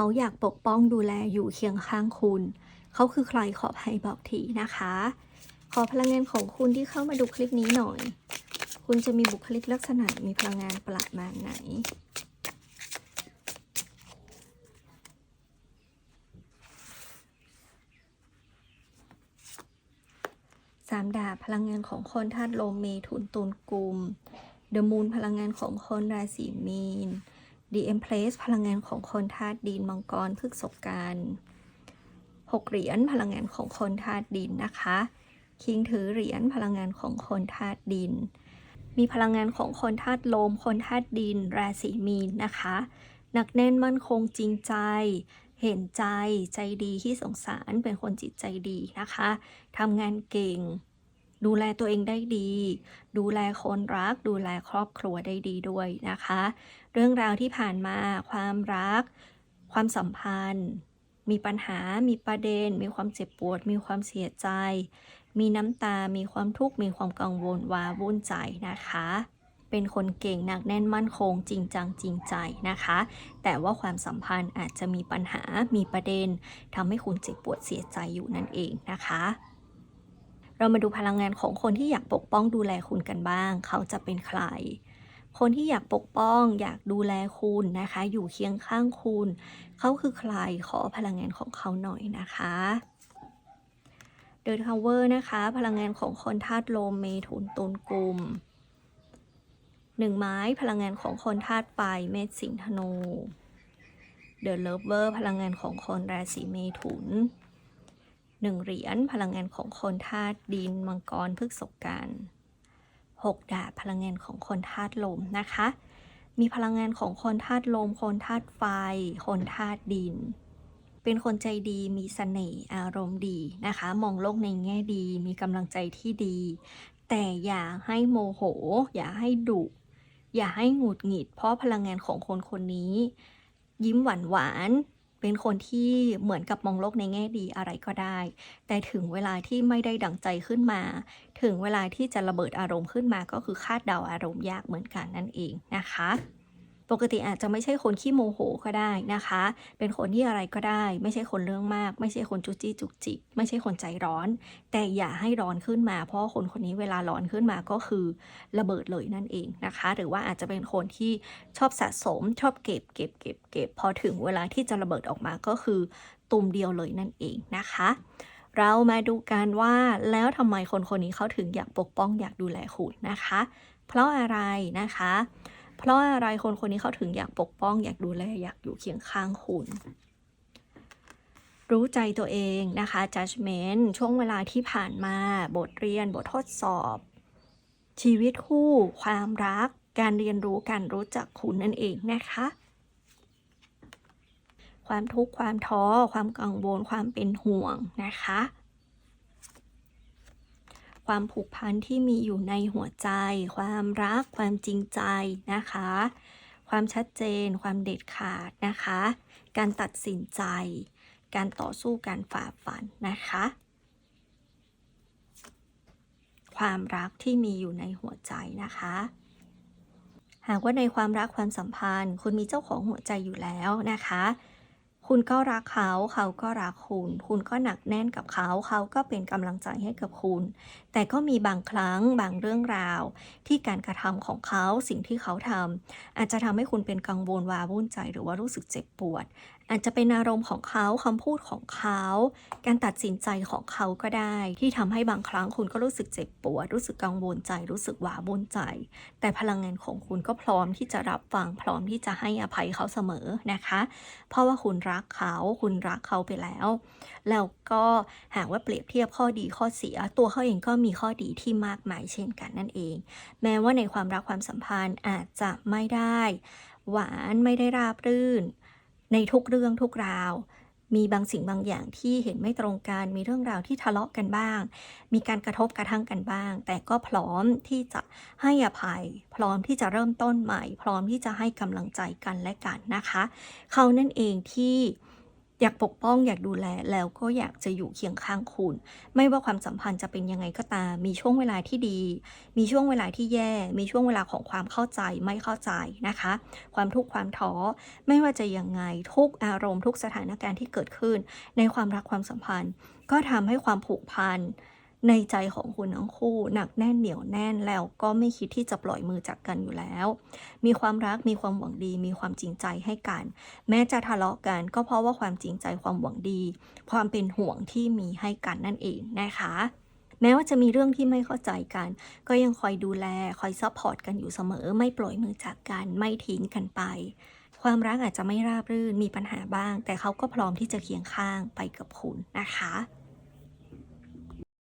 เขาอยากปกป้องดูแลอยู่เคียงข้างคุณ เขาคือใครขอให้บอกทีนะคะ ขอพลังงานของคุณที่เข้ามาดูคลิปนี้หน่อย คุณจะมีบุคลิกลักษณะมีพลังงานประมาณไหนสามดาบพลังงานของคนธาตุลมเมถุนตุลกุมเดอะมูนพลังงานของคนราศีมีน ดีเอ็มเพลสพลังงานของคนธาตุดินมังกรพฤกษกันหกเหรียญพลังงานของคนธาตุดินนะคะ คิงถือเหรียญพลังงานของคนธาตุดิน มีพลังงานของคนธาตุลม คนธาตุดิน ราศีมีนนะคะ หนักแน่นมั่นคงจริงใจ เห็นใจ ใจดีที่สงสาร เป็นคนจิตใจดีนะคะ ทำงานเก่ง ดูแลตัวเองได้ดี ดูแลคนรัก ดูแลครอบครัวได้ดีด้วยนะคะ เรื่องราวที่ผ่านมา ความรัก ความสัมพันธ์ มีปัญหา มีประเด็น มีความเจ็บปวด มีความเสียใจ มีน้ำตา มีความทุกข์ มีความกังวลว้าวุ่นใจนะคะ เป็นคนเก่งหนักแน่นมั่นคง จริงจังจริงใจนะคะ แต่ว่าความสัมพันธ์อาจจะมีปัญหา มีประเด็นทำให้คุณเจ็บปวดเสียใจอยู่นั่นเองนะคะเรามาดูพลังงานของคนที่อยากปกป้องดูแลคุณกันบ้าง เขาจะเป็นใคร คนที่อยากปกป้องอยากดูแลคุณนะคะ อยู่เคียงข้างคุณ เขาคือใครขอพลังงานของเขาหน่อยนะคะเด e ทาวเวอร์นะคะ พลังงานของคนธาตุลมเมถุนตุลกลุ่มหนึ่งไม้พลังงานของคนธาตุไฟเมษสิงห์ธนูเดอะเลิฟเวอร์พลังงานของคนราศีเมถุนหนึ่งเหรียญพลังงานของคนธาตุดินมังกรพฤกษกัน หกดาบพลังงานของคนธาตุลมนะคะ มีพลังงานของคนธาตุลม คนธาตุไฟ คนธาตุดิน เป็นคนใจดีมีเสน่ห์อารมณ์ดีนะคะ มองโลกในแง่ดี มีกำลังใจที่ดี แต่อย่าให้โมโห อย่าให้ดุ อย่าให้หงุดหงิด เพราะพลังงานของคนคนนี้ ยิ้มหวานหวาน เป็นคนที่เหมือนกับมองโลกในแง่ดีอะไรก็ได้ แต่ถึงเวลาที่ไม่ได้ดังใจขึ้นมา ถึงเวลาที่จะระเบิดอารมณ์ขึ้นมาก็คือคาดเดาอารมณ์ยากเหมือนกันนั่นเองนะคะ ปกติอาจจะไม่ใช่คนขี้โมโหก็ได้นะคะ เป็นคนที่อะไรก็ได้ ไม่ใช่คนเรื่องมาก ไม่ใช่คนจุจี้จุกจิก ไม่ใช่คนใจร้อน แต่อย่าให้ร้อนขึ้นมา เพราะคนคนนี้เวลาร้อนขึ้นมาก็คือระเบิดเลยนั่นเองนะคะ หรือว่าอาจจะเป็นคนที่ชอบสะสมชอบเก็บเก็บเก็บเก็บพอถึงเวลาที่จะระเบิดออกมาก็คือตุ่มเดียวเลยนั่นเองนะคะเรามาดูกันว่าแล้วทำไมคนคนนี้เขาถึงอยากปกป้องอยากดูแลคุณนะคะ เพราะอะไรนะคะ เพราะอะไรคนคนนี้เขาถึงอยากปกป้อง อยากดูแลอยากอยู่เคียงข้างคุณ รู้ใจตัวเองนะคะ judgment ช่วงเวลาที่ผ่านมาบทเรียน บททดสอบ ชีวิตคู่ ความรัก การเรียนรู้การรู้จักคุณนั่นเองนะคะความทุกข์ความท้อ ความกังวลความเป็นห่วงนะคะ ความผูกพันที่มีอยู่ในหัวใจ ความรัก ความจริงใจนะคะ ความชัดเจน ความเด็ดขาดนะคะ การตัดสินใจ การต่อสู้การฝ่าฟันนะคะ ความรักที่มีอยู่ในหัวใจนะคะหากว่าในความรักความสัมพันธ์ คุณมีเจ้าของหัวใจอยู่แล้วนะคะ คุณก็รักเขา เขาก็รักคุณ คุณก็หนักแน่นกับเขา เขาก็เป็นกำลังใจให้กับคุณ แต่ก็มีบางครั้งบางเรื่องราว ที่การกระทำของเขาสิ่งที่เขาทำอาจจะทำให้คุณเป็นกังวลวาวุ่นใจหรือว่ารู้สึกเจ็บปวด อาจจะเป็นอารมณ์ของเขาคำพูดของเขา การตัดสินใจของเขาก็ได้ ที่ทำให้บางครั้งคุณก็รู้สึกเจ็บปวด รู้สึกกังวลใจ รู้สึกหวาวุ่นใจ แต่พลังงานของคุณก็พร้อมที่จะรับฟัง พร้อมที่จะให้อภัยเขาเสมอนะคะ เพราะว่าคุณรักเขา คุณรักเขาไปแล้ว แล้วก็หากว่าเปรียบเทียบข้อดีข้อเสีย ตัวเขาเองก็มีข้อดีที่มากมายเช่นกันนั่นเอง แม้ว่าในความรักความสัมพันธ์อาจจะไม่ได้ หวานไม่ได้ราบรื่น ในทุกเรื่องทุกราว มีบางสิ่งบางอย่างที่เห็นไม่ตรงกัน มีเรื่องราวที่ทะเลาะกันบ้าง มีการกระทบกระทั่งกันบ้าง แต่ก็พร้อมที่จะให้อภัย พร้อมที่จะเริ่มต้นใหม่ พร้อมที่จะให้กำลังใจกันและกันนะคะ เขานั่นเองที่ อยากปกป้องอยากดูแลแล้วก็อยากจะอยู่เคียงข้างคุณ ไม่ว่าความสัมพันธ์จะเป็นยังไงก็ตาม มีช่วงเวลาที่ดี มีช่วงเวลาที่แย่ มีช่วงเวลาของความเข้าใจไม่เข้าใจนะคะ ความทุกข์ความท้อไม่ว่าจะยังไงทุกอารมณ์ทุกสถานการณ์ที่เกิดขึ้น ในความรักความสัมพันธ์ ก็ทำให้ความผูกพัน ในใจของคุณทั้งคู่หนักแน่นเหนียวแน่นแล้วก็ไม่คิดที่จะปล่อยมือจากกันอยู่แล้ว มีความรักมีความหวังดี มีความจริงใจให้กัน แม้จะทะเลาะกันก็เพราะว่าความจริงใจความหวังดี ความเป็นห่วงที่มีให้กันนั่นเองนะคะแม้ว่าจะมีเรื่องที่ไม่เข้าใจกัน ก็ยังคอยดูแล คอยซัพพอร์ตกันอยู่เสมอ ไม่ปล่อยมือจากกัน ไม่ทิ้งกันไป ความรักอาจจะไม่ราบรื่น มีปัญหาบ้าง แต่เขาก็พร้อมที่จะเคียงข้างไปกับคุณนะคะ